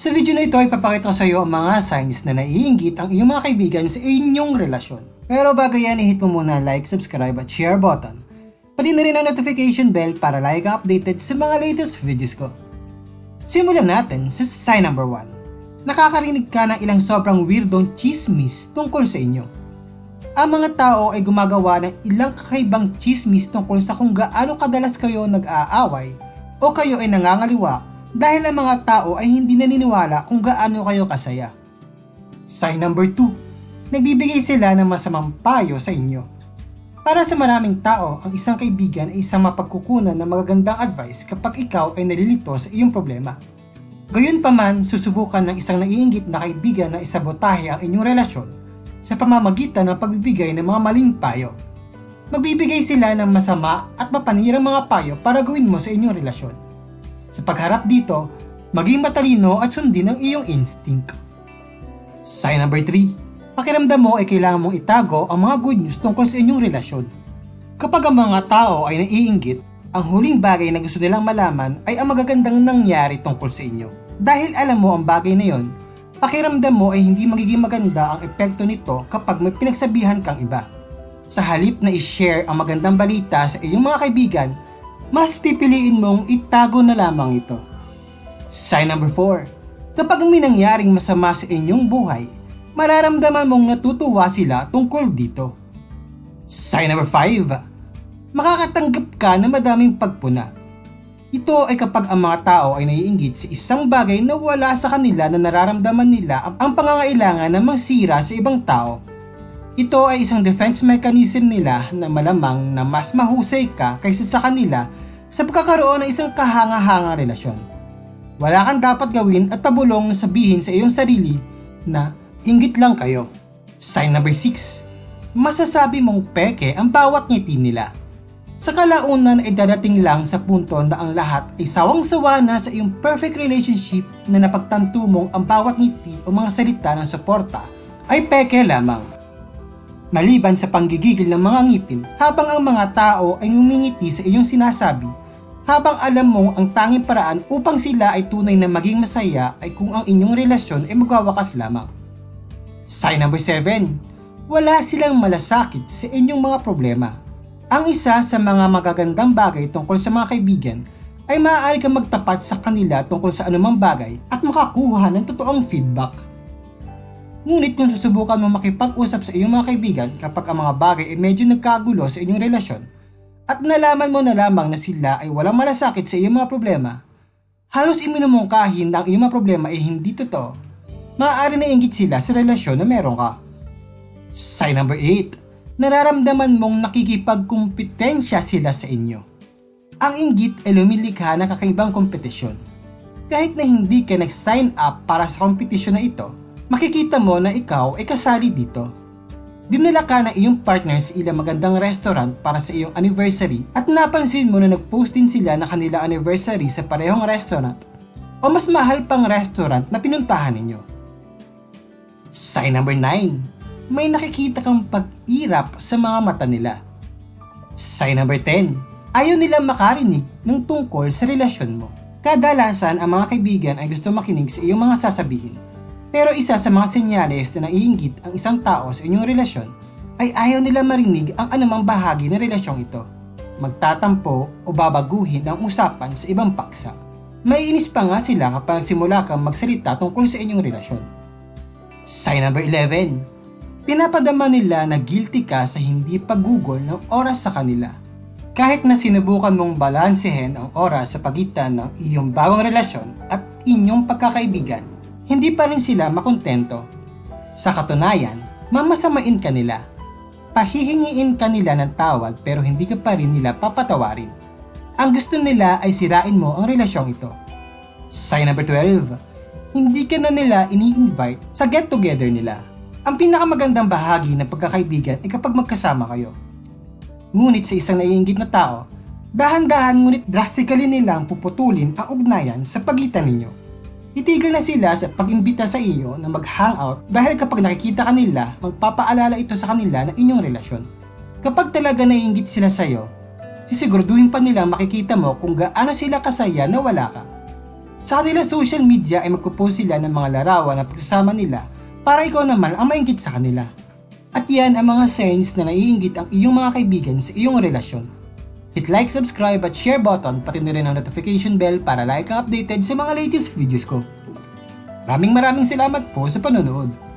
Sa video na ito ay papakita ko sa iyo ang mga signs na naiinggit ang iyong mga kaibigan sa inyong relasyon. Pero bago yan, i-hit mo muna like, subscribe at share button. Pati na rin ang notification bell para lagi ka updated sa mga latest videos ko. Simulan natin sa sign number 1. Nakakarinig ka ng ilang sobrang weirdong chismis tungkol sa inyo. Ang mga tao ay gumagawa ng ilang kakaibang chismis tungkol sa kung gaano kadalas kayo nag-aaway o kayo ay nangangaliwa dahil ang mga tao ay hindi naniniwala kung gaano kayo kasaya. Sign number 2. Nagbibigay sila ng masamang payo sa inyo. Para sa maraming tao, ang isang kaibigan ay isang mapagkukunan ng magagandang advice kapag ikaw ay nalilito sa iyong problema. Gayunpaman, susubukan ng isang naiinggit na kaibigan na isabotahe ang inyong relasyon sa pamamagitan ng pagbibigay ng mga maling payo. Magbibigay sila ng masama at mapanirang mga payo para gawin mo sa inyong relasyon. Sa pagharap dito, maging matalino at sundin ang iyong instinct. Sign number 3. Pakiramdam mo ay kailangan mong itago ang mga good news tungkol sa inyong relasyon. Kapag ang mga tao ay naiinggit, ang huling bagay na gusto nilang malaman ay ang magagandang nangyari tungkol sa inyo. Dahil alam mo ang bagay na yon, pakiramdam mo ay hindi magiging maganda ang epekto nito kapag may pinagsabihan kang iba. Sa halip na i-share ang magandang balita sa iyong mga kaibigan, mas pipiliin mong itago na lamang ito. Sign number 4. Kapag may nangyaring masama sa inyong buhay, mararamdaman mong natutuwa sila tungkol dito. Sign number 5. Makakatanggap ka ng madaming pagpuna. Ito ay kapag ang mga tao ay naiinggit sa isang bagay na wala sa kanila na nararamdaman nila ang- ang pangangailangan na magsira sa ibang tao. Ito ay isang defense mechanism nila na malamang na mas mahusay ka kaysa sa kanila sa pagkakaroon ng isang kahanga-hangang relasyon. Wala kang dapat gawin at pabulong na sabihin sa iyong sarili na inggit lang kayo. Sign number 6. Masasabi mong peke ang bawat ngiti nila. Sa kalaunan ay dadating lang sa punto na ang lahat ay sawang-sawa na sa iyong perfect relationship na napagtanto mong ang bawat ngiti o mga salita ng suporta ay peke lamang. Maliban sa panggigigil ng mga ngipin habang ang mga tao ay ngumingiti sa iyong sinasabi habang alam mo ang tanging paraan upang sila ay tunay na maging masaya ay kung ang inyong relasyon ay magwawakas lamang. Sign number 7. Wala silang malasakit sa inyong mga problema. Ang isa sa mga magagandang bagay tungkol sa mga kaibigan ay maaari kang magtapat sa kanila tungkol sa anumang bagay at makakuha ng totoong feedback. Ngunit kung susubukan mo makipag-usap sa iyong mga kaibigan kapag ang mga bagay ay medyo nagkagulo sa inyong relasyon at nalaman mo na lamang na sila ay walang malasakit sa iyong mga problema, halos iminumungkahin na ang iyong mga problema ay hindi totoo, maaari na inggit sila sa relasyon na meron ka. Sign number 8. Nararamdaman mong nakikipagkumpetensya sila sa inyo. Ang inggit ay lumilikha ng kakaibang kompetisyon. Kahit na hindi ka nag-sign up para sa kompetisyon na ito, makikita mo na ikaw ay kasali dito. Dinala ka ng iyong partner sa ilang magandang restaurant para sa iyong anniversary at napansin mo na nag-post din sila na kanila anniversary sa parehong restaurant o mas mahal pang restaurant na pinuntahan ninyo. Sign number 9. May nakikita kang pag-irap sa mga mata nila. Sign number 10. Ayaw nilang makarinig ng tungkol sa relasyon mo. Kadalasan ang mga kaibigan ay gusto makinig sa iyong mga sasabihin. Pero isa sa mga senyales na naiinggit ang isang tao sa inyong relasyon ay ayaw nila marinig ang anumang bahagi ng relasyong ito. Magtatampo o babaguhin ang usapan sa ibang paksa. May inis pa nga sila kapag simula kang magsalita tungkol sa inyong relasyon. Sign number 11. Pinapadama nila na guilty ka sa hindi paggugol ng oras sa kanila. Kahit na sinubukan mong balansehin ang oras sa pagitan ng iyong bagong relasyon at inyong pagkakaibigan, hindi pa rin sila makontento. Sa katunayan, mamasamain ka nila. Pahihingiin ka nila ng tawad pero hindi ka pa rin nila papatawarin. Ang gusto nila ay sirain mo ang relasyong ito. Sign number 12. Hindi ka na nila ini-invite sa get-together nila. Ang pinakamagandang bahagi ng pagkakaibigan ay kapag magkasama kayo. Ngunit sa isang naiinggit na tao, dahan-dahan ngunit drastically nilang puputulin ang ugnayan sa pagitan ninyo. Itigil na sila sa pag-imbita sa iyo na mag-hangout dahil kapag nakikita ka nila, magpapaalala ito sa kanila ng inyong relasyon. Kapag talaga naiinggit sila sa iyo, sisiguraduhin pa nila makikita mo kung gaano sila kasaya na wala ka. Sa kanilang social media ay magpo-post sila ng mga larawan na pagsasama nila para ikaw naman ang maingit sa kanila. At yan ang mga signs na naiingit ang iyong mga kaibigan sa iyong relasyon. Hit like, subscribe at share button pati na rin ang notification bell para like updated sa mga latest videos ko. Maraming maraming salamat po sa panonood.